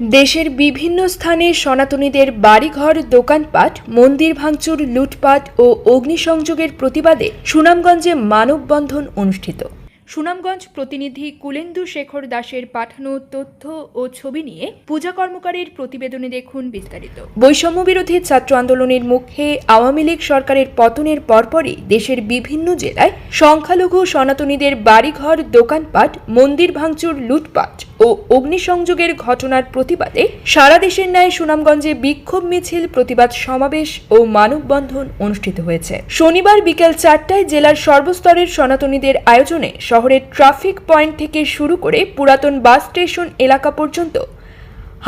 দেশের বিভিন্ন স্থানে সনাতনীদের বাড়িঘর, দোকানপাট, মন্দির ভাঙচুর, লুটপাট ও অগ্নিসংযোগের প্রতিবাদে সুনামগঞ্জে মানববন্ধন অনুষ্ঠিত। সুনামগঞ্জ প্রতিনিধি কুলেন্দু শেখর দাসের পাঠানো তথ্য ও ছবি নিয়ে পূজা কর্মকারের প্রতিবেদনে দেখুন বিস্তারিত। বৈষম্য বিরোধী ছাত্র আন্দোলনের মুখে আওয়ামী লীগ সরকারের পতনের পরপরই দেশের বিভিন্ন জেলায় সংখ্যালঘু সনাতনীদের বাড়িঘর, দোকানপাট, মন্দির ভাঙচুর, লুটপাট ও অগ্নিসংযোগের ঘটনার প্রতিবাদে সারা দেশের ন্যায় সুনামগঞ্জে বিক্ষোভ মিছিল, প্রতিবাদ সমাবেশ ও মানববন্ধন অনুষ্ঠিত হয়েছে। শনিবার বিকেল চারটায় জেলার সর্বস্তরের সনাতনীদের আয়োজনে শহরের ট্রাফিক পয়েন্ট থেকে শুরু করে পুরাতন বাস স্টেশন এলাকা পর্যন্ত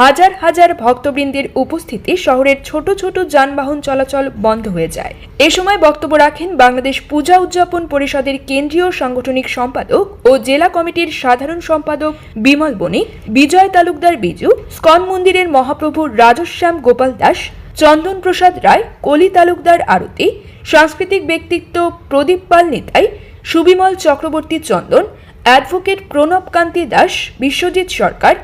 হাজার হাজার ভক্তবৃন্দের উপস্থিতি শহরের ছোট ছোট যানবাহন চলাচল বন্ধ হয়ে যায়। এ সময় বক্তব্য রাখেন বাংলাদেশ পূজা উদযাপন পরিষদের কেন্দ্রীয় সাংগঠনিক সম্পাদক ও জেলা কমিটির সাধারণ সম্পাদক বিমল বণিক, বিজয় তালুকদার বিজু, স্কন মন্দিরের মহাপ্রভু রাজশ্যাম গোপাল দাস, চন্দন প্রসাদ রায়, কলি তালুকদার আরতি, সাংস্কৃতিক ব্যক্তিত্ব প্রদীপ পাল নিতাই, সুবিমল চক্রবর্তী চন্দন, অ্যাডভোকেট প্রণব কান্তি দাস, বিশ্বজিৎ সরকার,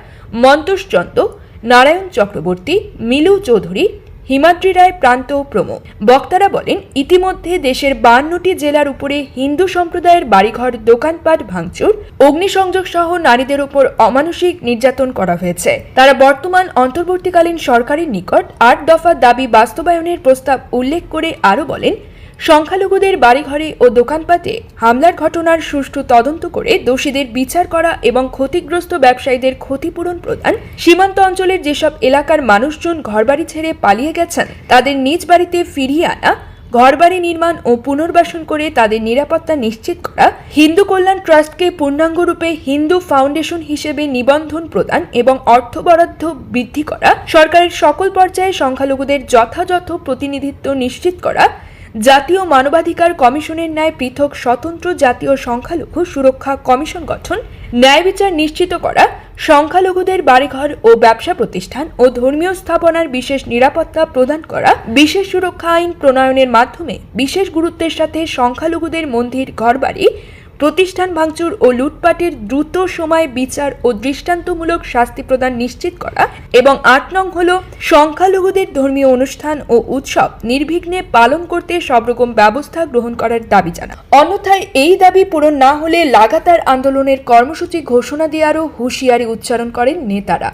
মন্তোষ চন্দ নারায়ণ চক্রবর্তী, মিলু চৌধুরী, হিমাদ্রি রায় প্রান্ত প্রমুখ। বক্তারা বলেন, ইতিমধ্যে দেশের বান্নটি জেলার উপরে হিন্দু সম্প্রদায়ের বাড়িঘর, দোকানপাট ভাঙচুর, অগ্নিসংযোগ সহ নারীদের উপর অমানসিক নির্যাতন করা হয়েছে। তারা বর্তমান অন্তর্বর্তীকালীন সরকারের নিকট আট দফা দাবি বাস্তবায়নের প্রস্তাব উল্লেখ করে আরও বলেন সংখ্যালঘুদের বাড়িঘরে ও দোকানপাটে হামলার ঘটনার সুষ্ঠু তদন্ত করে দোষীদের বিচার করা এবং ক্ষতিগ্রস্ত ব্যবসায়ীদের ক্ষতিপূরণ প্রদান, সীমান্ত অঞ্চলের যেসব এলাকার মানুষজন ঘরবাড়ি ছেড়ে পালিয়ে গেছেন, তাদের নিজ বাড়িতে ফিরিয়ে আনা, ঘরবাড়ি নির্মাণ ও পুনর্বাসন করে তাদের নিরাপত্তা নিশ্চিত করা, হিন্দু কল্যাণ ট্রাস্টকে পূর্ণাঙ্গরূপে হিন্দু ফাউন্ডেশন হিসেবে নিবন্ধন প্রদান এবং অর্থ বরাদ্দ বৃদ্ধি করা, সরকারের সকল পর্যায়ে সংখ্যালঘুদের যথাযথ প্রতিনিধিত্ব নিশ্চিত করা জাতীয় মানবাধিকার কমিশনের ন্যায় পৃথক স্বতন্ত্র জাতীয় সংখ্যালঘু সুরক্ষা কমিশন গঠন, ন্যায় বিচার নিশ্চিত করা, সংখ্যালঘুদের বাড়িঘর ও ব্যবসা প্রতিষ্ঠান ও ধর্মীয় স্থাপনার বিশেষ নিরাপত্তা প্রদান করা, বিশেষ সুরক্ষা আইন প্রণয়নের মাধ্যমে বিশেষ গুরুত্বের সাথে সংখ্যালঘুদের মন্দির, ঘরবাড়ি প্রতিষ্ঠান ভাঙচুর ও লুটপাটের দ্রুত সময় বিচার ও দৃষ্টান্তমূলক শাস্তি প্রদান নিশ্চিত করা এবং আট নং হল সংখ্যালঘুদের ধর্মীয় অনুষ্ঠান ও উৎসব নির্বিঘ্নে পালন করতে সব রকম ব্যবস্থা গ্রহণ করার দাবি জানা। অন্যথায় এই দাবি পূরণ না হলে লাগাতার আন্দোলনের কর্মসূচি ঘোষণা দেওয়ারও হুঁশিয়ারি উচ্চারণ করেন নেতারা।